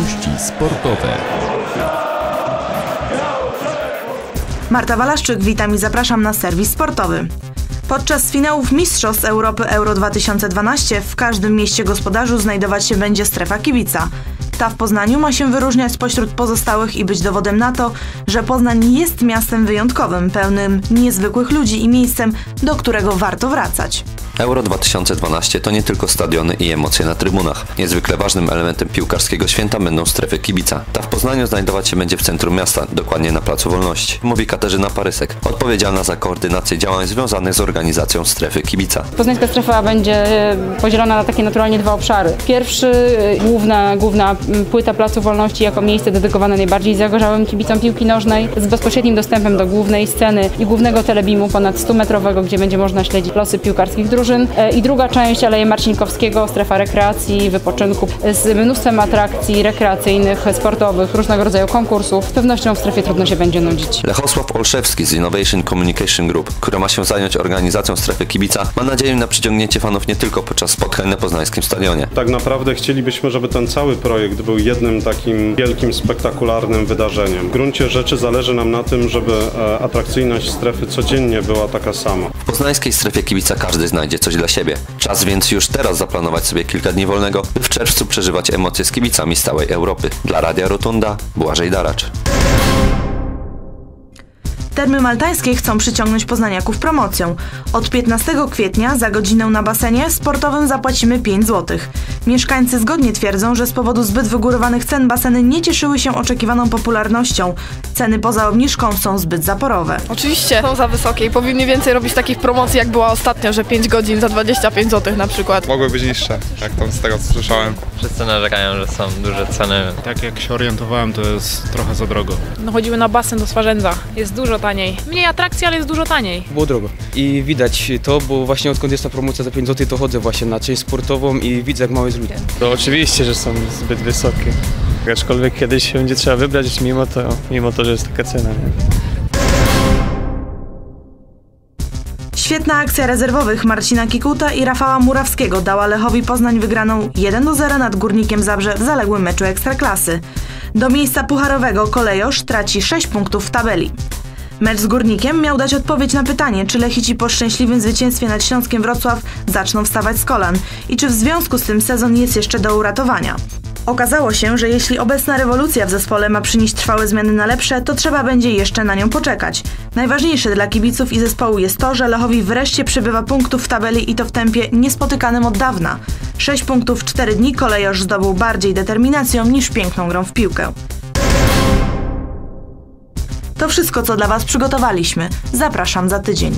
Wiadomości sportowe. Marta Walaszczyk, witam i zapraszam na serwis sportowy. Podczas finałów Mistrzostw Europy Euro 2012 w każdym mieście gospodarzu znajdować się będzie strefa kibica. Ta w Poznaniu ma się wyróżniać spośród pozostałych i być dowodem na to, że Poznań jest miastem wyjątkowym, pełnym niezwykłych ludzi i miejscem, do którego warto wracać. Euro 2012 to nie tylko stadiony i emocje na trybunach. Niezwykle ważnym elementem piłkarskiego święta będą strefy kibica. Ta w Poznaniu znajdować się będzie w centrum miasta, dokładnie na Placu Wolności. Mówi Katarzyna Parysek, odpowiedzialna za koordynację działań związanych z organizacją strefy kibica. Poznańska strefa będzie podzielona na takie naturalnie dwa obszary. Pierwszy, główna, główna płyta Placu Wolności jako miejsce dedykowane najbardziej zagorzałym kibicom piłki nożnej z bezpośrednim dostępem do głównej sceny i głównego telebimu ponad 100-metrowego, gdzie będzie można śledzić losy piłkarskich drużyn. E, I druga część Aleje Marcinkowskiego, strefa rekreacji, wypoczynku z mnóstwem atrakcji rekreacyjnych, sportowych, różnego rodzaju konkursów. Z pewnością w strefie trudno się będzie nudzić. Lechosław Olszewski z Innovation Communication Group, która ma się zająć organizacją strefy kibica, ma nadzieję na przyciągnięcie fanów nie tylko podczas spotkań na poznańskim stadionie. Tak naprawdę chcielibyśmy, żeby ten cały projekt był jednym takim wielkim, spektakularnym wydarzeniem. W gruncie rzeczy zależy nam na tym, żeby e, atrakcyjność strefy codziennie była taka sama. W poznańskiej strefie kibica każdy znajdzie coś dla siebie. Czas więc już teraz zaplanować sobie kilka dni wolnego, by w czerwcu przeżywać emocje z kibicami z całej Europy. Dla Radia Rotunda Błażej Daracz. Termy Maltańskie chcą przyciągnąć poznaniaków promocją. Od 15 kwietnia za godzinę na basenie sportowym zapłacimy 5 zł. Mieszkańcy zgodnie twierdzą, że z powodu zbyt wygórowanych cen baseny nie cieszyły się oczekiwaną popularnością. Ceny poza obniżką są zbyt zaporowe. Oczywiście są za wysokie i powinni więcej robić takich promocji jak była ostatnio, że 5 godzin za 25 zł na przykład. Mogły być niższe, jak tam z tego co słyszałem. Wszyscy narzekają, że są duże ceny. Tak jak się orientowałem, to jest trochę za drogo. No chodzimy na basen do Swarzędza. Jest dużo taniej. Mniej atrakcji, ale jest dużo taniej. Było drogo. I widać to, bo właśnie odkąd jest ta promocja za 5 zł, to chodzę właśnie na część sportową i widzę jak mało jest ludzi. To oczywiście, że są zbyt wysokie. Aczkolwiek kiedyś się będzie trzeba wybrać mimo to, mimo to, że jest taka cena. Nie? Świetna akcja rezerwowych Marcina Kikuta i Rafała Murawskiego dała Lechowi Poznań wygraną 1-0 nad Górnikiem Zabrze w zaległym meczu Ekstraklasy. Do miejsca pucharowego kolejosz traci 6 punktów w tabeli. Mecz z Górnikiem miał dać odpowiedź na pytanie, czy Lechici po szczęśliwym zwycięstwie nad Śląskiem Wrocław zaczną wstawać z kolan i czy w związku z tym sezon jest jeszcze do uratowania. Okazało się, że jeśli obecna rewolucja w zespole ma przynieść trwałe zmiany na lepsze, to trzeba będzie jeszcze na nią poczekać. Najważniejsze dla kibiców i zespołu jest to, że Lechowi wreszcie przybywa punktów w tabeli i to w tempie niespotykanym od dawna. 6 punktów w 4 dni kolejorz zdobył bardziej determinacją niż piękną grą w piłkę. To wszystko, co dla Was przygotowaliśmy. Zapraszam za tydzień.